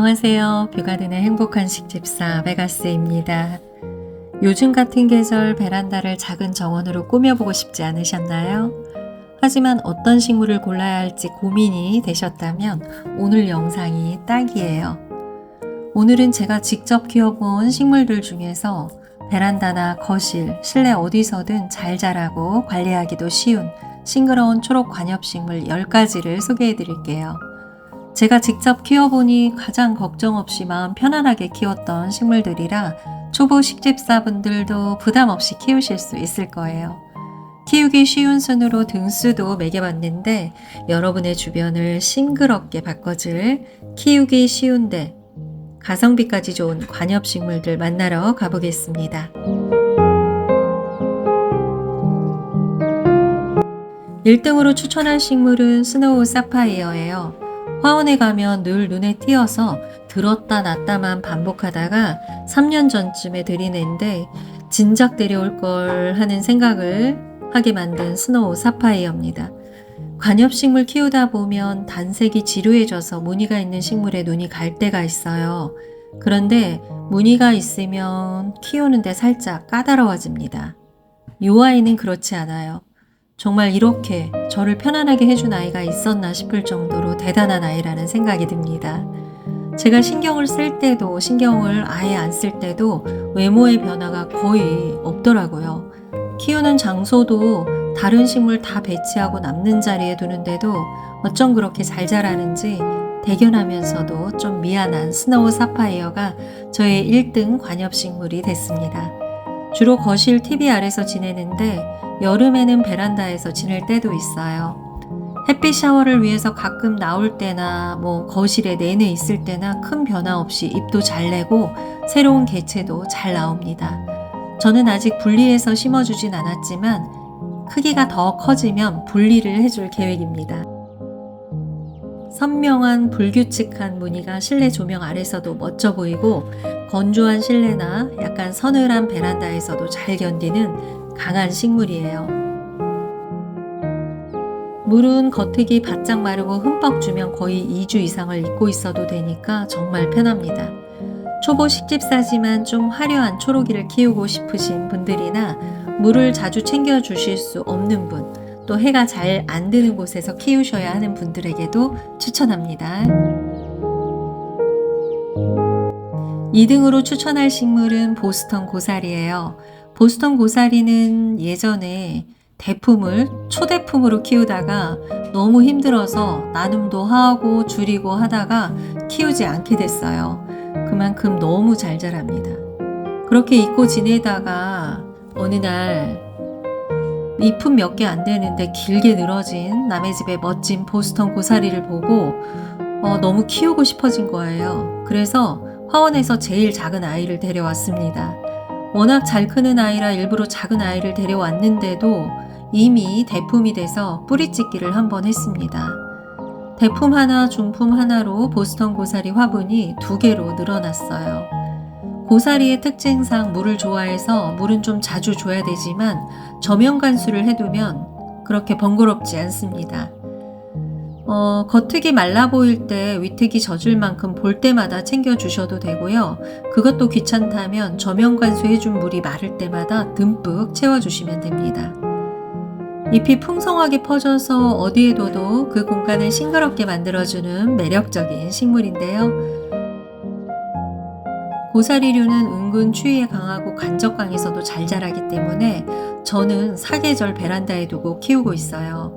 안녕하세요. 뷰가 드는 행복한 식집사 베가스입니다. 요즘 같은 계절 베란다를 작은 정원으로 꾸며보고 싶지 않으셨나요? 하지만 어떤 식물을 골라야 할지 고민이 되셨다면 오늘 영상이 딱이에요. 오늘은 제가 직접 키워본 식물들 중에서 베란다나 거실, 실내 어디서든 잘 자라고 관리하기도 쉬운 싱그러운 초록 관엽식물 10가지를 소개해 드릴게요. 제가 직접 키워보니 가장 걱정 없이 마음 편안하게 키웠던 식물들이라 초보 식집사분들도 부담 없이 키우실 수 있을 거예요. 키우기 쉬운 순으로 등수도 매겨봤는데 여러분의 주변을 싱그럽게 바꿔줄 키우기 쉬운데 가성비까지 좋은 관엽식물들 만나러 가보겠습니다. 1등으로 추천할 식물은 스노우 사파이어예요. 화원에 가면 늘 눈에 띄어서 들었다 놨다만 반복하다가 3년 전쯤에 들이낸데 진작 데려올 걸 하는 생각을 하게 만든 스노우 사파이어입니다. 관엽식물 키우다 보면 단색이 지루해져서 무늬가 있는 식물에 눈이 갈 때가 있어요. 그런데 무늬가 있으면 키우는데 살짝 까다로워집니다. 이 아이는 그렇지 않아요. 정말 이렇게 저를 편안하게 해준 아이가 있었나 싶을 정도로 대단한 아이라는 생각이 듭니다. 제가 신경을 쓸 때도 신경을 아예 안 쓸 때도 외모의 변화가 거의 없더라고요. 키우는 장소도 다른 식물 다 배치하고 남는 자리에 두는데도 어쩜 그렇게 잘 자라는지 대견하면서도 좀 미안한 스노우 사파이어가 저의 1등 관엽식물이 됐습니다. 주로 거실 TV 아래서 지내는데 여름에는 베란다에서 지낼 때도 있어요. 햇빛 샤워를 위해서 가끔 나올 때나 뭐 거실에 내내 있을 때나 큰 변화 없이 잎도 잘 내고 새로운 개체도 잘 나옵니다. 저는 아직 분리해서 심어주진 않았지만 크기가 더 커지면 분리를 해줄 계획입니다. 선명한 불규칙한 무늬가 실내 조명 아래서도 멋져 보이고 건조한 실내나 약간 서늘한 베란다에서도 잘 견디는 강한 식물이에요. 물은 겉흙이 바짝 마르고 흠뻑 주면 거의 2주 이상을 잊고 있어도 되니까 정말 편합니다. 초보 식집사지만 좀 화려한 초록이를 키우고 싶으신 분들이나 물을 자주 챙겨 주실 수 없는 분, 또 해가 잘 안 드는 곳에서 키우셔야 하는 분들에게도 추천합니다. 2등으로 추천할 식물은 보스턴 고사리예요. 보스턴 고사리는 예전에 대품을 초대품으로 키우다가 너무 힘들어서 나눔도 하고 줄이고 하다가 키우지 않게 됐어요. 그만큼 너무 잘 자랍니다. 그렇게 잊고 지내다가 어느 날 잎은 몇 개 안 되는데 길게 늘어진 남의 집의 멋진 보스턴 고사리를 보고 어, 너무 키우고 싶어진 거예요. 그래서 화원에서 제일 작은 아이를 데려왔습니다. 워낙 잘 크는 아이라 일부러 작은 아이를 데려왔는데도 이미 대품이 돼서 뿌리찍기를 한 번 했습니다. 대품 하나, 중품 하나로 보스턴 고사리 화분이 두 개로 늘어났어요. 고사리의 특징상 물을 좋아해서 물은 좀 자주 줘야 되지만 저면 관수를 해두면 그렇게 번거롭지 않습니다. 어, 겉흙이 말라 보일 때 위특이 젖을 만큼 볼 때마다 챙겨 주셔도 되고요. 그것도 귀찮다면 저면 관수해준 물이 마를 때마다 듬뿍 채워주시면 됩니다. 잎이 풍성하게 퍼져서 어디에 둬도 그 공간을 싱그럽게 만들어주는 매력적인 식물인데요. 고사리류는 은근 추위에 강하고 간적강에서도 잘 자라기 때문에 저는 사계절 베란다에 두고 키우고 있어요.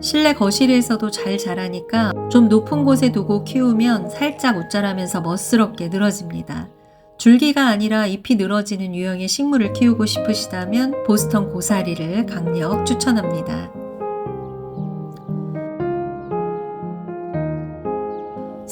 실내 거실에서도 잘 자라니까 좀 높은 곳에 두고 키우면 살짝 웃자라면서 멋스럽게 늘어집니다. 줄기가 아니라 잎이 늘어지는 유형의 식물을 키우고 싶으시다면 보스턴 고사리를 강력 추천합니다.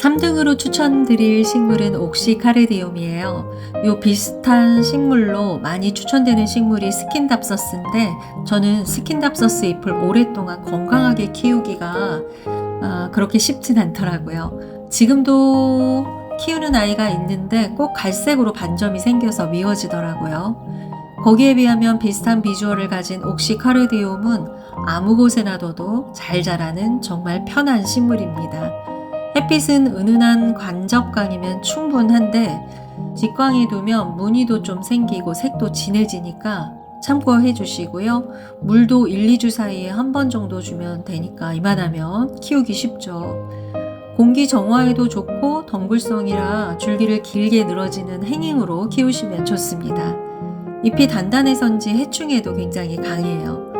3등으로 추천드릴 식물은 옥시카르디움이에요. 이 비슷한 식물로 많이 추천되는 식물이 스킨답서스인데 저는 스킨답서스 잎을 오랫동안 건강하게 키우기가 어, 그렇게 쉽진 않더라고요. 지금도 키우는 아이가 있는데 꼭 갈색으로 반점이 생겨서 미워지더라고요. 거기에 비하면 비슷한 비주얼을 가진 옥시카르디움은 아무 곳에나 둬도 잘 자라는 정말 편한 식물입니다. 햇빛은 은은한 관접광이면 충분한데 직광에 두면 무늬도 좀 생기고 색도 진해지니까 참고해 주시고요. 물도 1, 2주 사이에 한 번 정도 주면 되니까 이만하면 키우기 쉽죠. 공기 정화에도 좋고 덩굴성이라 줄기를 길게 늘어지는 행잉으로 키우시면 좋습니다. 잎이 단단해서인지 해충에도 굉장히 강해요.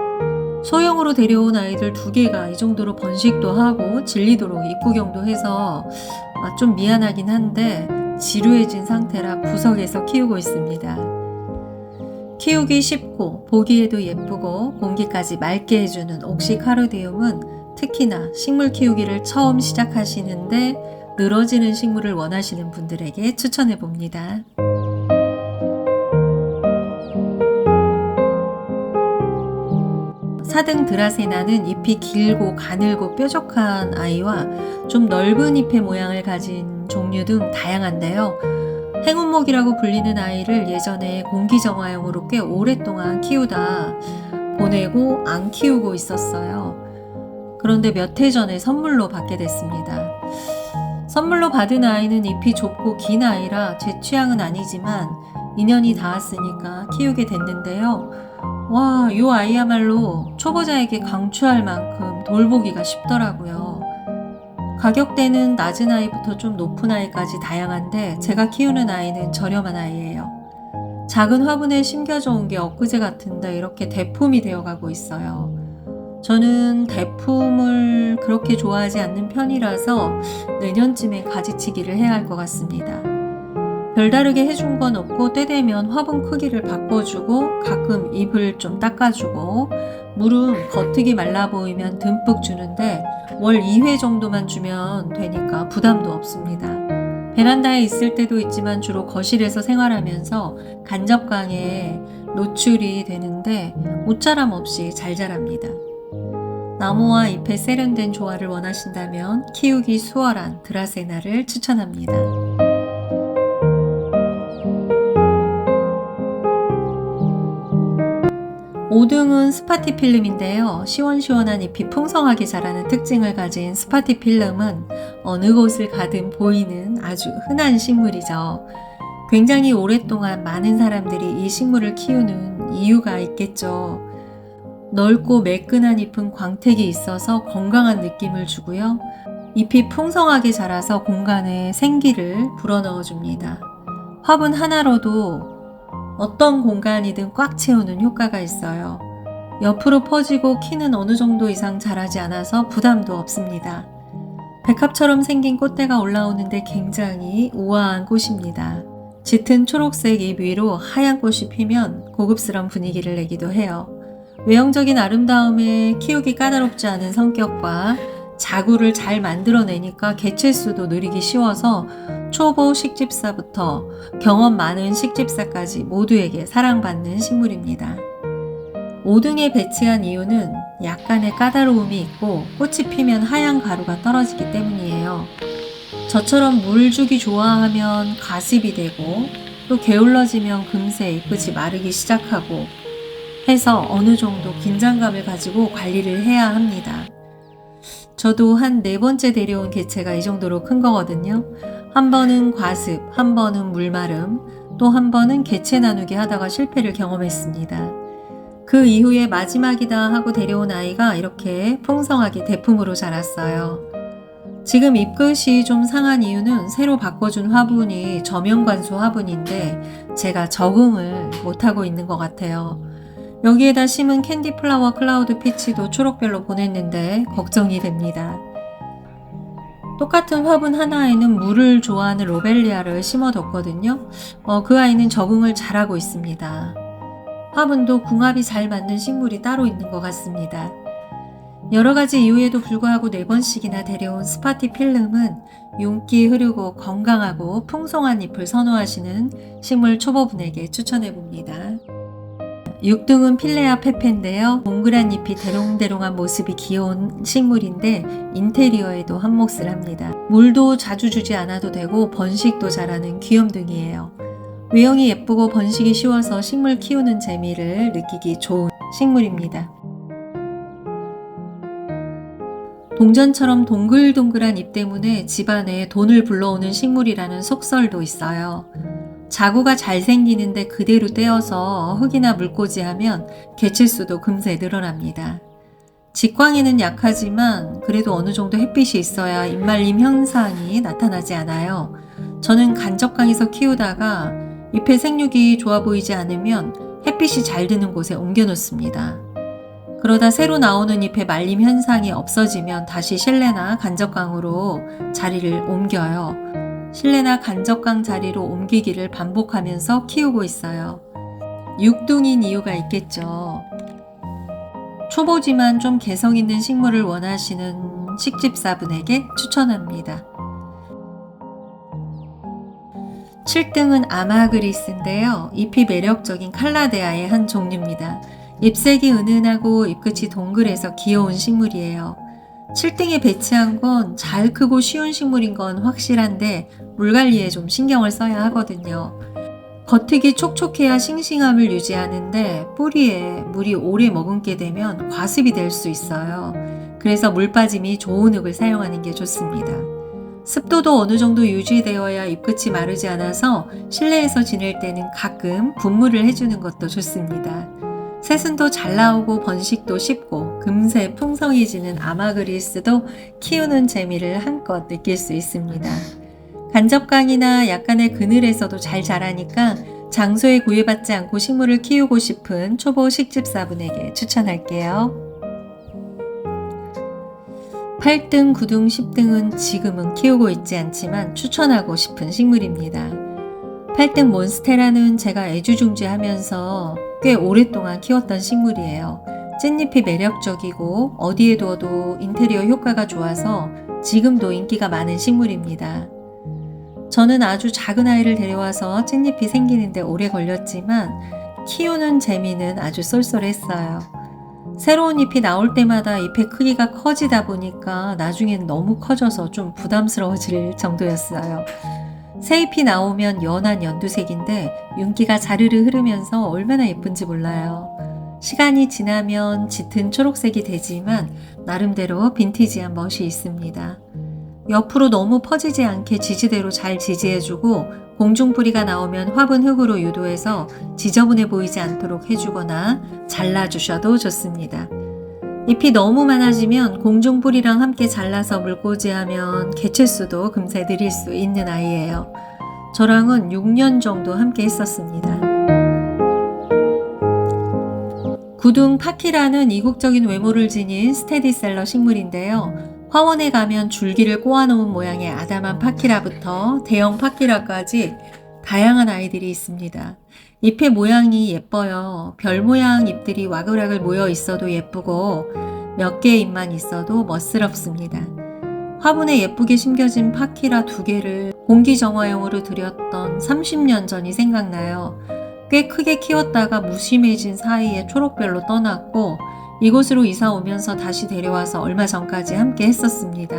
소형으로 데려온 아이들 두 개가 이 정도로 번식도 하고 질리도록 입구경도 해서 아, 좀 미안하긴 한데 지루해진 상태라 구석에서 키우고 있습니다. 키우기 쉽고 보기에도 예쁘고 공기까지 맑게 해주는 옥시카르디움은 특히나 식물 키우기를 처음 시작하시는데 늘어지는 식물을 원하시는 분들에게 추천해 봅니다. 사등 드라세나는 잎이 길고 가늘고 뾰족한 아이와 좀 넓은 잎의 모양을 가진 종류 등 다양한데요. 행운목이라고 불리는 아이를 예전에 공기정화용으로 꽤 오랫동안 키우다 보내고 안 키우고 있었어요. 그런데 몇 해 전에 선물로 받게 됐습니다. 선물로 받은 아이는 잎이 좁고 긴 아이라 제 취향은 아니지만 인연이 닿았으니까 키우게 됐는데요. 와, 이 아이야말로 초보자에게 강추할 만큼 돌보기가 쉽더라고요. 가격대는 낮은 아이부터 좀 높은 아이까지 다양한데 제가 키우는 아이는 저렴한 아이예요. 작은 화분에 심겨져 온 게 엊그제 같은데 이렇게 대품이 되어 가고 있어요. 저는 대품을 그렇게 좋아하지 않는 편이라서 내년쯤에 가지치기를 해야 할 것 같습니다. 별다르게 해준 건 없고 때 되면 화분 크기를 바꿔주고 가끔 잎을 좀 닦아주고 물은 겉흙이 말라 보이면 듬뿍 주는데 월 2회 정도만 주면 되니까 부담도 없습니다. 베란다에 있을 때도 있지만 주로 거실에서 생활하면서 간접광에 노출이 되는데 옷자람 없이 잘 자랍니다. 나무와 잎의 세련된 조화를 원하신다면 키우기 수월한 드라세나를 추천합니다. 5등은 스파티 필름인데요. 시원시원한 잎이 풍성하게 자라는 특징을 가진 스파티 필름은 어느 곳을 가든 보이는 아주 흔한 식물이죠. 굉장히 오랫동안 많은 사람들이 이 식물을 키우는 이유가 있겠죠. 넓고 매끈한 잎은 광택이 있어서 건강한 느낌을 주고요. 잎이 풍성하게 자라서 공간에 생기를 불어넣어 줍니다. 화분 하나로도 어떤 공간이든 꽉 채우는 효과가 있어요. 옆으로 퍼지고 키는 어느 정도 이상 자라지 않아서 부담도 없습니다. 백합처럼 생긴 꽃대가 올라오는데 굉장히 우아한 꽃입니다. 짙은 초록색 잎 위로 하얀 꽃이 피면 고급스러운 분위기를 내기도 해요. 외형적인 아름다움에 키우기 까다롭지 않은 성격과 자구를 잘 만들어내니까 개체수도 늘리기 쉬워서 초보 식집사부터 경험 많은 식집사까지 모두에게 사랑받는 식물입니다. 5등에 배치한 이유는 약간의 까다로움이 있고 꽃이 피면 하얀 가루가 떨어지기 때문이에요. 저처럼 물 주기 좋아하면 가습이 되고 또 게을러지면 금세 잎끝이 마르기 시작하고 해서 어느 정도 긴장감을 가지고 관리를 해야 합니다. 저도 한 네 번째 데려온 개체가 이 정도로 큰 거거든요. 한 번은 과습, 한 번은 물마름, 또 한 번은 개체 나누기 하다가 실패를 경험했습니다. 그 이후에 마지막이다 하고 데려온 아이가 이렇게 풍성하게 대품으로 자랐어요. 지금 잎끝이 좀 상한 이유는 새로 바꿔준 화분이 저면관수 화분인데 제가 적응을 못하고 있는 것 같아요. 여기에다 심은 캔디 플라워 클라우드 피치도 초록별로 보냈는데 걱정이 됩니다. 똑같은 화분 하나에는 물을 좋아하는 로벨리아를 심어뒀거든요. 어, 그 아이는 적응을 잘하고 있습니다. 화분도 궁합이 잘 맞는 식물이 따로 있는 것 같습니다. 여러 가지 이유에도 불구하고 네 번씩이나 데려온 스파티 필름은 윤기 흐르고 건강하고 풍성한 잎을 선호하시는 식물 초보분에게 추천해 봅니다. 6등은 필레아 페페인데요. 동그란 잎이 대롱대롱한 모습이 귀여운 식물인데 인테리어에도 한 몫을 합니다. 물도 자주 주지 않아도 되고 번식도 잘하는 귀염둥이에요. 외형이 예쁘고 번식이 쉬워서 식물 키우는 재미를 느끼기 좋은 식물입니다. 동전처럼 동글동글한 잎 때문에 집안에 돈을 불러오는 식물이라는 속설도 있어요. 자구가 잘 생기는데 그대로 떼어서 흙이나 물꽂이 하면 개체수도 금세 늘어납니다. 직광에는 약하지만 그래도 어느 정도 햇빛이 있어야 잎말림 현상이 나타나지 않아요. 저는 간접광에서 키우다가 잎의 생육이 좋아 보이지 않으면 햇빛이 잘 드는 곳에 옮겨 놓습니다. 그러다 새로 나오는 잎의 말림 현상이 없어지면 다시 실내나 간접광으로 자리를 옮겨요. 실내나 간접광 자리로 옮기기를 반복하면서 키우고 있어요. 육둥인 이유가 있겠죠. 초보지만 좀 개성 있는 식물을 원하시는 식집사분에게 추천합니다. 7등은 아마그리스인데요. 잎이 매력적인 칼라데아의 한 종류입니다. 잎색이 은은하고 잎끝이 동글해서 귀여운 식물이에요. 7등에 배치한 건 잘 크고 쉬운 식물인 건 확실한데 물 관리에 좀 신경을 써야 하거든요. 겉흙이 촉촉해야 싱싱함을 유지하는데 뿌리에 물이 오래 머금게 되면 과습이 될 수 있어요. 그래서 물 빠짐이 좋은 흙을 사용하는 게 좋습니다. 습도도 어느 정도 유지되어야 잎끝이 마르지 않아서 실내에서 지낼 때는 가끔 분무를 해주는 것도 좋습니다. 새순도 잘 나오고 번식도 쉽고 금세 풍성해지는 아마그리스도 키우는 재미를 한껏 느낄 수 있습니다. 간접광이나 약간의 그늘에서도 잘 자라니까 장소에 구애받지 않고 식물을 키우고 싶은 초보 식집사분에게 추천할게요. 8등, 9등, 10등은 지금은 키우고 있지 않지만 추천하고 싶은 식물입니다. 8등 몬스테라는 제가 애주중지하면서 꽤 오랫동안 키웠던 식물이에요. 찐잎이 매력적이고 어디에 두어도 인테리어 효과가 좋아서 지금도 인기가 많은 식물입니다. 저는 아주 작은 아이를 데려와서 찐잎이 생기는데 오래 걸렸지만 키우는 재미는 아주 쏠쏠했어요. 새로운 잎이 나올 때마다 잎의 크기가 커지다 보니까 나중엔 너무 커져서 좀 부담스러워질 정도였어요. 새 잎이 나오면 연한 연두색인데 윤기가 자르르 흐르면서 얼마나 예쁜지 몰라요. 시간이 지나면 짙은 초록색이 되지만 나름대로 빈티지한 멋이 있습니다. 옆으로 너무 퍼지지 않게 지지대로 잘 지지해주고 공중뿌리가 나오면 화분 흙으로 유도해서 지저분해 보이지 않도록 해주거나 잘라주셔도 좋습니다. 잎이 너무 많아지면 공중뿌리랑 함께 잘라서 물꽂이하면 개체수도 금세 늘릴 수 있는 아이예요. 저랑은 6년 정도 함께 했었습니다. 구둥 파키라는 이국적인 외모를 지닌 스테디셀러 식물인데요. 화원에 가면 줄기를 꼬아놓은 모양의 아담한 파키라부터 대형 파키라까지 다양한 아이들이 있습니다. 잎의 모양이 예뻐요. 별 모양 잎들이 와글와글 모여 있어도 예쁘고 몇 개의 잎만 있어도 멋스럽습니다. 화분에 예쁘게 심겨진 파키라 두 개를 공기 정화용으로 들였던 30년 전이 생각나요. 꽤 크게 키웠다가 무심해진 사이에 초록별로 떠났고 이곳으로 이사 오면서 다시 데려와서 얼마 전까지 함께 했었습니다.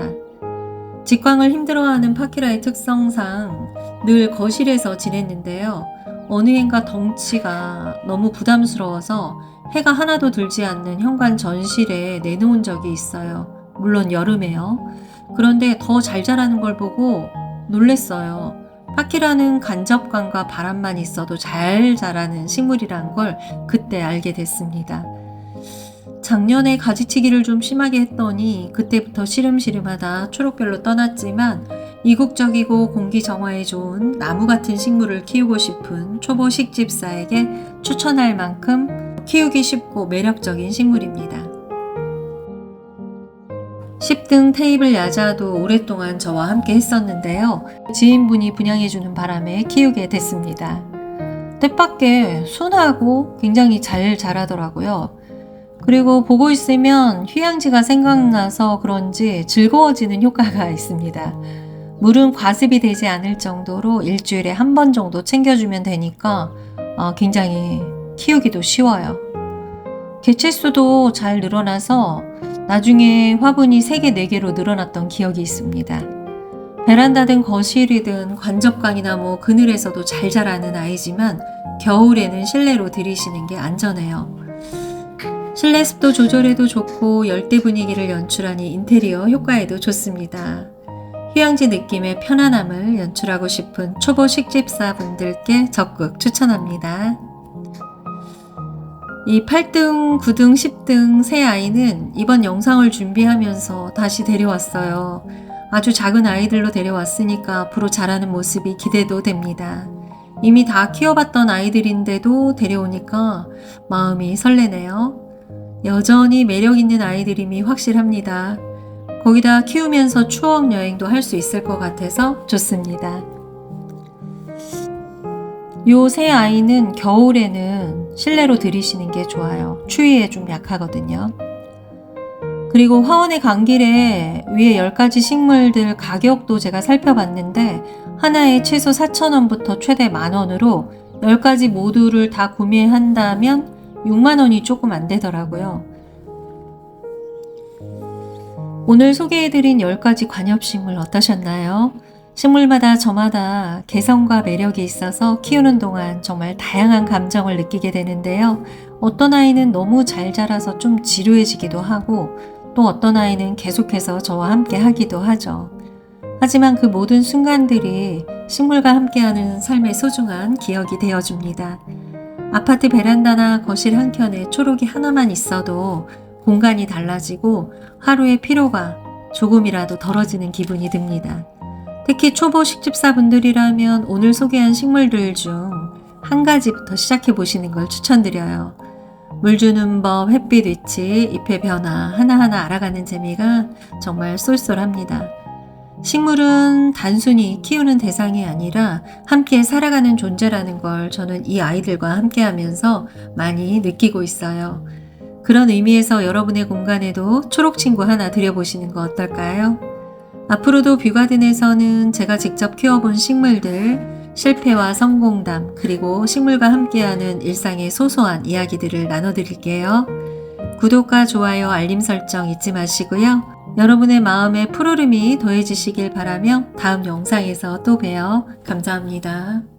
직광을 힘들어하는 파키라의 특성상 늘 거실에서 지냈는데요. 어느 해인가 덩치가 너무 부담스러워서 해가 하나도 들지 않는 현관 전실에 내놓은 적이 있어요. 물론 여름에요. 그런데 더 잘 자라는 걸 보고 놀랬어요. 파키라는 간접광과 바람만 있어도 잘 자라는 식물이란 걸 그때 알게 됐습니다. 작년에 가지치기를 좀 심하게 했더니 그때부터 시름시름하다 초록별로 떠났지만 이국적이고 공기 정화에 좋은 나무 같은 식물을 키우고 싶은 초보 식집사에게 추천할 만큼 키우기 쉽고 매력적인 식물입니다. 10등 테이블 야자도 오랫동안 저와 함께 했었는데요. 지인분이 분양해주는 바람에 키우게 됐습니다. 뜻밖의 순하고 굉장히 잘 자라더라고요. 그리고 보고 있으면 휴양지가 생각나서 그런지 즐거워지는 효과가 있습니다. 물은 과습이 되지 않을 정도로 일주일에 한 번 정도 챙겨주면 되니까 어, 굉장히 키우기도 쉬워요. 개체수도 잘 늘어나서 나중에 화분이 3개, 4개로 늘어났던 기억이 있습니다. 베란다든 거실이든 관접광이나 뭐 그늘에서도 잘 자라는 아이지만 겨울에는 실내로 들이시는 게 안전해요. 실내 습도 조절에도 좋고 열대 분위기를 연출하니 인테리어 효과에도 좋습니다. 휴양지 느낌의 편안함을 연출하고 싶은 초보 식집사분들께 적극 추천합니다. 이 8등, 9등, 10등 새 아이는 이번 영상을 준비하면서 다시 데려왔어요. 아주 작은 아이들로 데려왔으니까 앞으로 자라는 모습이 기대도 됩니다. 이미 다 키워봤던 아이들인데도 데려오니까 마음이 설레네요. 여전히 매력 있는 아이들임이 확실합니다. 거기다 키우면서 추억 여행도 할 수 있을 것 같아서 좋습니다. 요 새 아이는 겨울에는 실내로 들이시는 게 좋아요. 추위에 좀 약하거든요. 그리고 화원의 강길에 위에 10가지 식물들 가격도 제가 살펴봤는데 하나에 최소 4,000원부터 최대 만원으로 10가지 모두를 다 구매한다면 6만원이 조금 안 되더라고요. 오늘 소개해드린 10가지 관엽식물 어떠셨나요? 식물마다 저마다 개성과 매력이 있어서 키우는 동안 정말 다양한 감정을 느끼게 되는데요. 어떤 아이는 너무 잘 자라서 좀 지루해지기도 하고 또 어떤 아이는 계속해서 저와 함께 하기도 하죠. 하지만 그 모든 순간들이 식물과 함께하는 삶의 소중한 기억이 되어줍니다. 아파트 베란다나 거실 한켠에 초록이 하나만 있어도 공간이 달라지고 하루의 피로가 조금이라도 덜어지는 기분이 듭니다. 특히 초보 식집사분들이라면 오늘 소개한 식물들 중 한 가지부터 시작해 보시는 걸 추천드려요. 물 주는 법, 햇빛 위치, 잎의 변화 하나하나 알아가는 재미가 정말 쏠쏠합니다. 식물은 단순히 키우는 대상이 아니라 함께 살아가는 존재라는 걸 저는 이 아이들과 함께 하면서 많이 느끼고 있어요. 그런 의미에서 여러분의 공간에도 초록 친구 하나 들여보시는 거 어떨까요? 앞으로도 뷰가든에서는 제가 직접 키워본 식물들, 실패와 성공담, 그리고 식물과 함께하는 일상의 소소한 이야기들을 나눠드릴게요. 구독과 좋아요, 알림 설정 잊지 마시고요. 여러분의 마음에 푸르름이 더해지시길 바라며 다음 영상에서 또 봬요. 감사합니다.